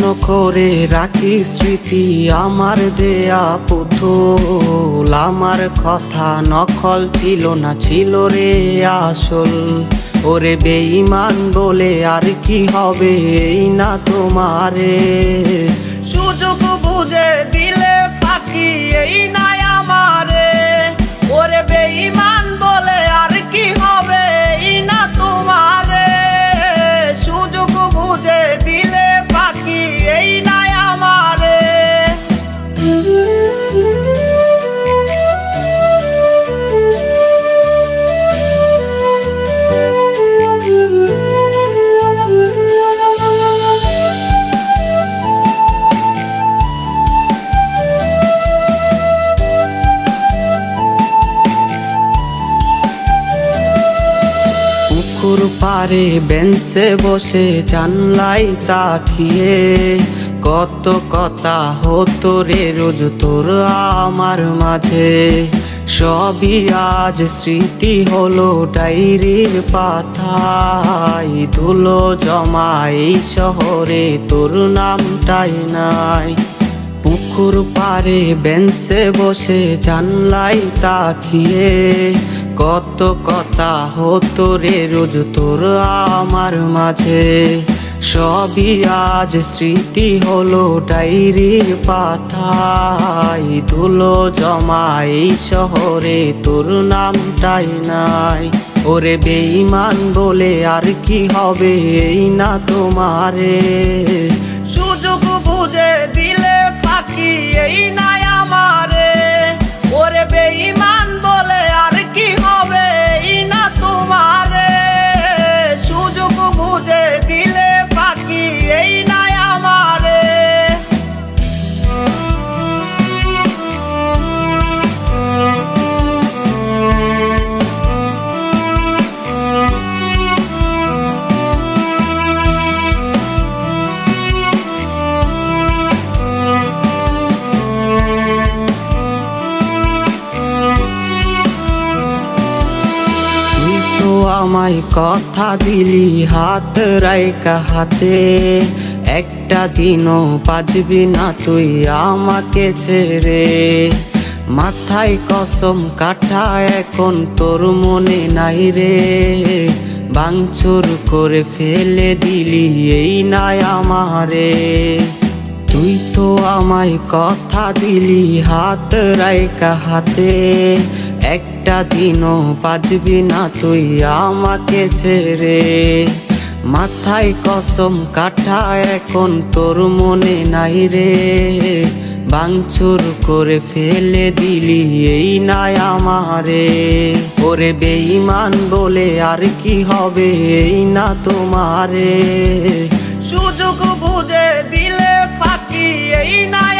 করে রাখি স্মৃতি আমার দেয়া পুতুল। আমার কথা নকল ছিল না, ছিল রে আসল। ওরে বেঈমান বলে আর কি হবে এই না তোমারে। সুযোগ বুঝে দিলে ফাঁকি, এই নাই পুকুর পারে বেঞ্চে বসে জানলাই তাকিয়ে। কত কথা হতো রে রোজ তোর আমার মাঝে। সবই আজ স্মৃতি হলো ডায়েরির পাতায়। ধুলো জমা এই শহরে তোর নামটাই নাই। পুকুর পারে বেঞ্চে বসে জানলাই তাকিয়ে। কত কথা হতো রে রোজ তোর আমার মাঝে। সবই আজ স্মৃতি হলো ডায়েরির পাতায়। ধুলো জমা এই শহরে তোর নামটাই নাই। ওরে বেঈমান বলে আর কি হবে এই না তোমারে। সুযোগ বুঝে দিলে ফাঁকি এই নাই আমায় কথা দিলি, হাত রাইকা হাতে। একটা দিনও বাজবি না তুই আমাকে ছেড়ে। মাথায় কসম কাটা এখন তোর মনে নাই রে। বাংচুর করে ফেলে দিলি, এই নাই আমারে। তুই তো আমায় কথা দিলি, হাত রাইকা হাতে। একটা দিনও বাজবি না তুই আমাকে ছেড়ে। মাথায় কসম কাটা এখন তোর মনে নাই রে। বাংচুর করে ফেলে দিলি, এই নাই আমারে। ওরে বেঈমান বলে আর কি হবে, এই না তোমারে। সুযোগ বুঝে দিলে ফাঁকি, এই নাই